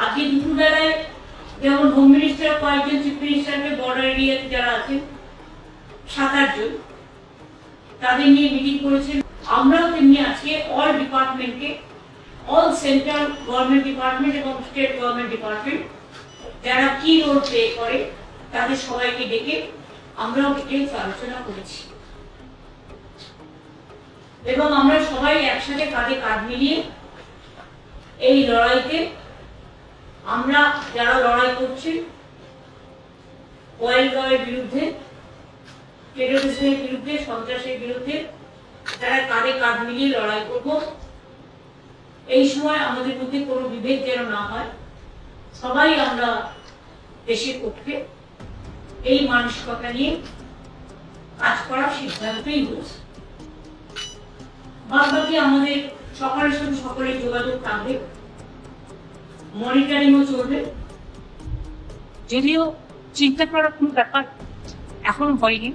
আজকে দুপুরবেলায় যেমন হোম মিনিস্টার কয়েকজন চিফ মিনিস্টারকে বর্ডার এরিয়াতে যারা আছেন সাত আটজন তাদের নিয়ে মিটিং করেছেন। আমরাও তেমনি আজকে অল ডিপার্টমেন্টকে অল সেন্ট্রাল গভর্নমেন্ট ডিপার্টমেন্ট এবং স্টেট গভর্নমেন্ট ডিপার্টমেন্ট যারা কি রোল প্লে করে, তাদের সবাইকে ডেকে আমরাও ডিটেলস আলোচনা করেছি। এবং আমরা সবাই একসাথে কাঁধে কাঁধ মিলিয়ে এই লড়াইতে আমরা যারা লড়াই করছি ওয়াইল্ড লয়ের বিরুদ্ধে টেরোরিজমের বিরুদ্ধে, সন্ত্রাসের বিরুদ্ধে তারা কাঁধে কাঁধ মিলিয়ে লড়াই করব, এই সময় আমাদের মধ্যে কোনো বিভেদ যেন না হয়। সবাই আমরা দেশের পক্ষে এই মানসিকতা নিয়ে কাজ করার সিদ্ধান্তই হয়েছে বাদ বাকি আমাদের সকালের সাথে সকলের যোগাযোগ থাকবে। মনিটরিংও চলবে যদিও চিন্তা করার কোনো ব্যাপার এখনও হয়নি।